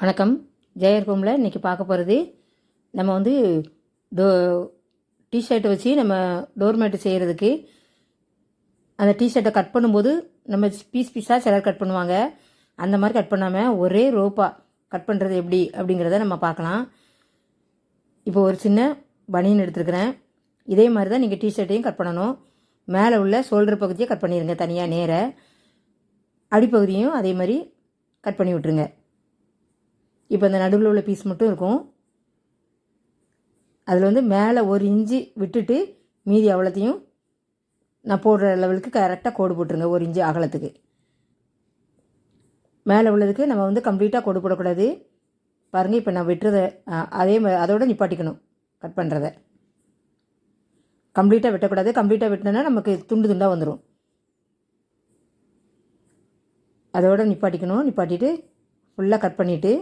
வணக்கம். ஜெயர்கோமில் இன்றைக்கி பார்க்க போகிறது நம்ம வந்து டோ டிஷர்ட்டை வச்சு நம்ம டோர்மேட்டு செய்கிறதுக்கு அந்த டிஷர்ட்டை கட் பண்ணும்போது நம்ம பீஸ் பீஸாக சிலர் கட் பண்ணுவாங்க. அந்த மாதிரி கட் பண்ணாமல் ஒரே ரோப்பாக கட் பண்ணுறது எப்படி அப்படிங்கிறத நம்ம பார்க்கலாம். இப்போ ஒரு சின்ன பனியன் எடுத்துருக்கிறேன். இதே மாதிரி தான் நீங்கள் டிஷர்ட்டையும் கட் பண்ணணும். மேலே உள்ள ஷோல்டர் பகுதியை கட் பண்ணிடுங்க தனியாக நேர. அடிப்பகுதியும் அதே மாதிரி கட் பண்ணி விட்ருங்க இப்போ இந்த நடுவில் உள்ள பீஸ் மட்டும் இருக்கும். அதில் வந்து மேலே ஒரு இஞ்சி விட்டுட்டு மீதி அவ்வளோத்தையும் நான் போடுற லெவலுக்கு கரெக்டாக கோடு போட்டுருங்க ஒரு இஞ்சி அகலத்துக்கு. மேலே உள்ளதுக்கு நம்ம வந்து கம்ப்ளீட்டாக கோடு போடக்கூடாது. பாருங்கள் இப்போ நான் வெட்டுறதை அதே மா- அதோட நிப்பாட்டிக்கணும் கட் பண்ணுறத கம்ப்ளீட்டாக வெட்டக்கூடாது. கம்ப்ளீட்டாக வெட்டினோன்னா நமக்கு துண்டு துண்டாக வந்துடும் அதோட நிப்பாட்டிக்கணும் நிப்பாட்டிட்டு ஃபுல்லாக கட் பண்ணிவிட்டு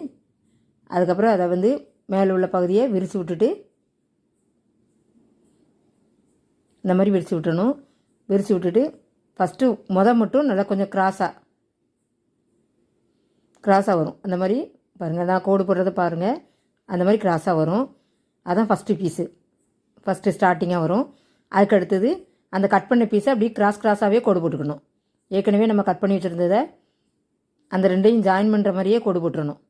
அதுக்கப்புறம் அதை வந்து மேலே உள்ள பகுதியை விரித்து விட்டுட்டு இந்த மாதிரி விரித்து விட்டணும் விரித்து விட்டுட்டு ஃபஸ்ட்டு முத மட்டும் நல்லா கொஞ்சம் கிராஸாக கிராஸாக வரும். அந்த மாதிரி பாருங்கள் நான் கோடு போடுறத பாருங்கள் அந்த மாதிரி கிராஸாக வரும். அதான் ஃபஸ்ட்டு பீஸு ஃபஸ்ட்டு ஸ்டார்டிங்காக வரும். அதுக்கு அடுத்தது அந்த கட் பண்ண பீஸை அப்படியே கிராஸ் கிராஸாகவே கோடு போட்டுக்கணும். ஏற்கனவே நம்ம கட் பண்ணி வச்சுருந்ததை அந்த ரெண்டையும் ஜாயின் பண்ணுற மாதிரியே கோடு போட்டுறணும்.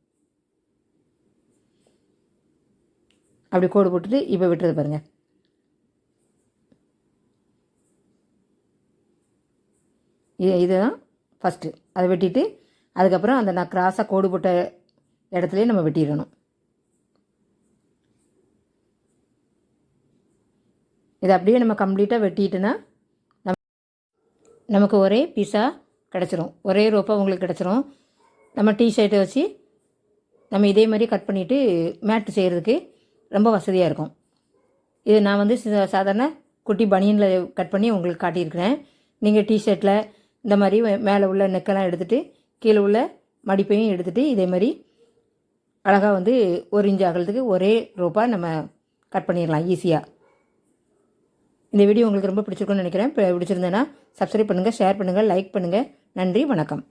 அப்படி கோடு போட்டுட்டு இப்போ விட்டுறது பாருங்கள் இது இதுதான் ஃபஸ்ட்டு அதை வெட்டிட்டு அதுக்கப்புறம் அந்த நான் கிராஸாக கோடு போட்ட இடத்துலையே நம்ம வெட்டிடணும். இதை அப்படியே நம்ம கம்ப்ளீட்டாக வெட்டிட்டோன்னா நம் நமக்கு ஒரே பீஸாக கிடச்சிரும். ஒரே ரோப்பாக உங்களுக்கு கிடச்சிரும். நம்ம டிஷர்ட்டை வச்சு நம்ம இதே மாதிரி கட் பண்ணிவிட்டு மேட்டு செய்கிறதுக்கு ரொம்ப வசதியாக இருக்கும். இது நான் வந்து சாதாரண குட்டி பனியனில் கட் பண்ணி உங்களுக்கு காட்டியிருக்கிறேன். நீங்கள் டிஷர்ட்டில் இந்த மாதிரி மேலே உள்ள நெக்கெல்லாம் எடுத்துகிட்டு கீழே உள்ள மடிப்பையும் எடுத்துகிட்டு இதே மாதிரி அழகாக வந்து ஒரு இன்ச் அகலத்துக்கு ஒரே ரோப்பாக நம்ம கட் பண்ணிடலாம் ஈஸியாக இந்த வீடியோ உங்களுக்கு ரொம்ப பிடிச்சிருக்கும்னு நினைக்கிறேன். இப்போ பிடிச்சிருந்தேன்னா சப்ஸ்கிரைப் பண்ணுங்கள் ஷேர் பண்ணுங்கள் லைக் பண்ணுங்கள் நன்றி வணக்கம்.